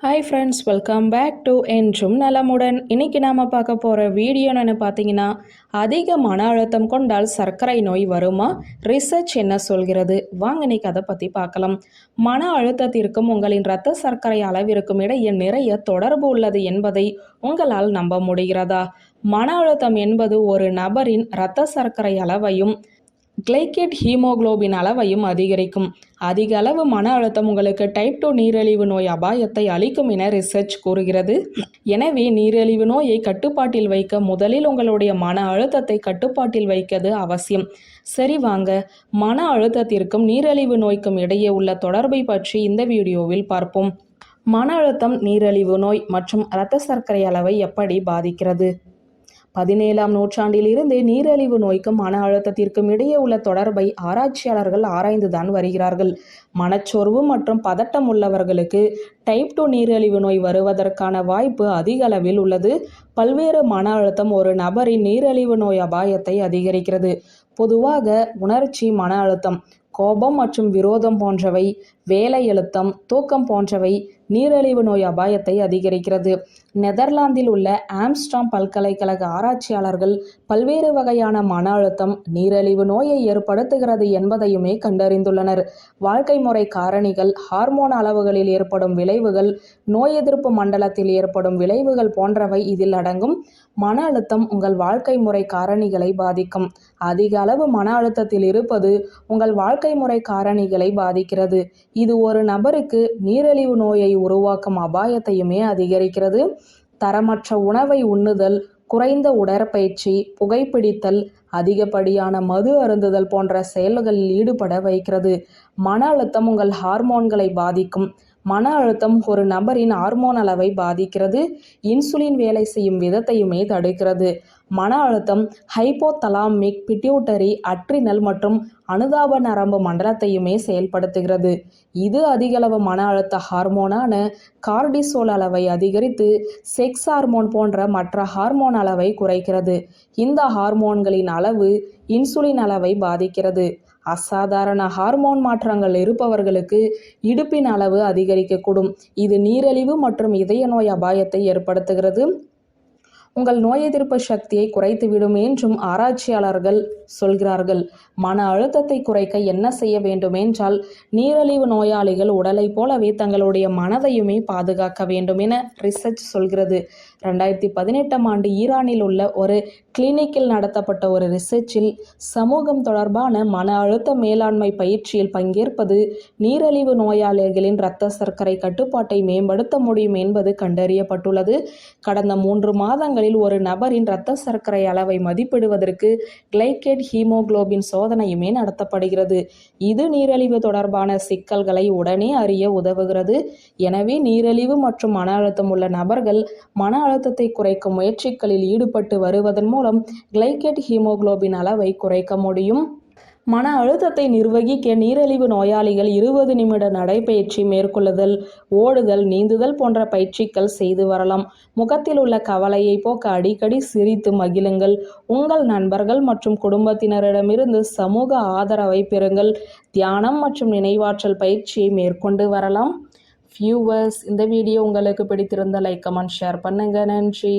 Hi friends welcome back to என்றும் நலமுடன் இன்னைக்கு நாம் பார்க்க போகிற வீடியோன்னு பார்த்தீங்கன்னா அதிக மன அழுத்தம் கொண்டால் சர்க்கரை நோய் வருமா? ரிசர்ச் என்ன சொல்கிறது? வாங்க இன்றைக்கி அதை பற்றி பார்க்கலாம். மன அழுத்தத்திற்கும் உங்களின் இரத்த சர்க்கரை அளவிற்கும் இடையே நிறைய தொடர்பு உள்ளது என்பதை உங்களால் நம்ப முடிகிறதா? மன அழுத்தம் என்பது ஒரு நபரின் இரத்த சர்க்கரை அளவையும் கிளைகேட் ஹீமோகுளோபின் அளவையும் அதிகரிக்கும். அதிக அளவு மன அழுத்தம் உங்களுக்கு டைப் டூ நீரிழிவு நோய் அபாயத்தை அளிக்கும் என ரிசர்ச் கூறுகிறது. எனவே நீரிழிவு நோயை கட்டுப்பாட்டில் வைக்க முதலில் உங்களுடைய மன அழுத்தத்தை கட்டுப்பாட்டில் வைக்கிறது அவசியம். சரி வாங்க மன அழுத்தத்திற்கும் நீரிழிவு நோய்க்கும் இடையே உள்ள தொடர்பை பற்றி இந்த வீடியோவில் பார்ப்போம். மன அழுத்தம் நீரிழிவு நோய் மற்றும் இரத்த சர்க்கரை அளவை எப்படி பாதிக்கிறது? பதினேழாம் நூற்றாண்டிலிருந்தே நீரிழிவு நோய்க்கும் மன அழுத்தத்திற்கும் இடையே உள்ள தொடர்பை ஆராய்ச்சியாளர்கள் ஆராய்ந்துதான் வருகிறார்கள். மனச்சோர்வு மற்றும் பதட்டம் உள்ளவர்களுக்கு டைப் டூ நீரிழிவு நோய் வருவதற்கான வாய்ப்பு அதிக அளவில் உள்ளது. பல்வேறு மன அழுத்தம் ஒரு நபரின் நீரிழிவு நோய் அபாயத்தை அதிகரிக்கிறது. பொதுவாக உணர்ச்சி மன அழுத்தம் கோபம் மற்றும் விரோதம் போன்றவை வேலை அழுத்தம் தூக்கம் போன்றவை நீரிழிவு நோய் அபாயத்தை அதிகரிக்கிறது. நெதர்லாந்தில் உள்ள ஆம்ஸ்டாம் பல்கலைக்கழக ஆராய்ச்சியாளர்கள் பல்வேறு வகையான மன அழுத்தம் நீரிழிவு நோயை ஏற்படுத்துகிறது என்பதையுமே கண்டறிந்துள்ளனர். வாழ்க்கை முறை காரணிகள் ஹார்மோன் அளவுகளில் ஏற்படும் விளைவுகள் நோய் எதிர்ப்பு மண்டலத்தில் ஏற்படும் விளைவுகள் போன்றவை இதில் அடங்கும். மன அழுத்தம் உங்கள் வாழ்க்கை முறை காரணிகளை பாதிக்கும். அதிக அளவு மன அழுத்தத்தில் இருப்பது உங்கள் வாழ்க்கை முறை காரணிகளை பாதிக்கிறது. இது ஒரு நபருக்கு நீரிழிவு நோயை உருவாக்கும் அபாயத்தையுமே அதிகரிக்கிறது. தரமற்ற உணவை உண்ணுதல் குறைந்த உடற்பயிற்சி புகைப்பிடித்தல் அதிகப்படியான மது அருந்துதல் போன்ற செயல்களில் ஈடுபட வைக்கிறது. மன அழுத்தம் உங்கள் ஹார்மோன்களை பாதிக்கும். மன அழுத்தம் ஒரு நபரின் ஹார்மோன் அளவை பாதிக்கிறது இன்சுலின் வேலை செய்யும் விதத்தையுமே தடுக்கிறது. மன அழுத்தம் ஹைப்போதலாமிக் பிட்யூட்டரி அட்ரினல் மற்றும் அனுதாப நரம்பு மண்டலத்தையுமே செயல்படுத்துகிறது. இது அதிகளவு மன அழுத்த ஹார்மோனான கார்டிசோல் அளவை அதிகரித்து செக்ஸ் ஹார்மோன் போன்ற மற்ற ஹார்மோன் அளவை குறைக்கிறது. இந்த ஹார்மோன்களின் அளவு இன்சுலின் அளவை பாதிக்கிறது. அசாதாரண ஹார்மோன் மாற்றங்கள் இருப்பவர்களுக்கு இடுப்பின் அளவு அதிகரிக்கக்கூடும். இது நீரிழிவு மற்றும் இதய நோய் அபாயத்தை ஏற்படுத்துகிறது. உங்கள் நோய் எதிர்ப்பு சக்தியை குறைத்துவிடும் என்றும் ஆராய்ச்சியாளர்கள் சொல்கிறார்கள். மன அழுத்தத்தை குறைக்க என்ன செய்ய வேண்டும் என்றால் நீரழிவு நோயாளிகள் உடலை போலவே தங்களுடைய மனதையுமே பாதுகாக்க வேண்டும் என ரிசர்ச் சொல்கிறது. ரெண்டாயிரத்தி பதினெட்டாம் ஆண்டு ஈரானில் உள்ள ஒரு கிளினிக்கில் நடத்தப்பட்ட ஒரு ரிசர்ச்சில் சமூகம் தொடர்பான மன அழுத்த மேலாண்மை பயிற்சியில் பங்கேற்பது நீரழிவு நோயாளிகளின் இரத்த சர்க்கரை கட்டுப்பாட்டை மேம்படுத்த முடியும் என்பது கண்டறியப்பட்டுள்ளது. கடந்த மூன்று மாதங்கள் மாதங்களில் ஒரு நபரின் இரத்த சர்க்கரை அளவை மதிப்பிடுவதற்கு கிளைகேட் ஹீமோகுளோபின் சோதனையுமே நடத்தப்படுகிறது. இது நீரிழிவு தொடர்பான சிக்கல்களை உடனே அறிய உதவுகிறது. எனவே நீரிழிவு மற்றும் மன அழுத்தம் உள்ள நபர்கள் மன அழுத்தத்தை குறைக்கும் முயற்சிகளில் ஈடுபட்டு வருவதன் மூலம் கிளைகேட் ஹீமோகுளோபின் அளவை குறைக்க முடியும். மன அழுத்தத்தை நிர்வகிக்க நீரிழிவு நோயாளிகள் இருபது நிமிட நடைபயிற்சி மேற்கொள்ளுதல் ஓடுதல் நீந்துதல் போன்ற பயிற்சிகள் செய்து வரலாம். முகத்தில் உள்ள கவலையை போக்க அடிக்கடி சிரித்து மகிழுங்கள். உங்கள் நண்பர்கள் மற்றும் குடும்பத்தினரிடமிருந்து சமூக ஆதரவை பெறுங்கள். தியானம் மற்றும் நினைவாற்றல் பயிற்சியை மேற்கொண்டு வரலாம். வியூவர்ஸ் இந்த வீடியோ உங்களுக்கு பிடித்திருந்த லைக் கமெண்ட் ஷேர் பண்ணுங்கள் நன்றி.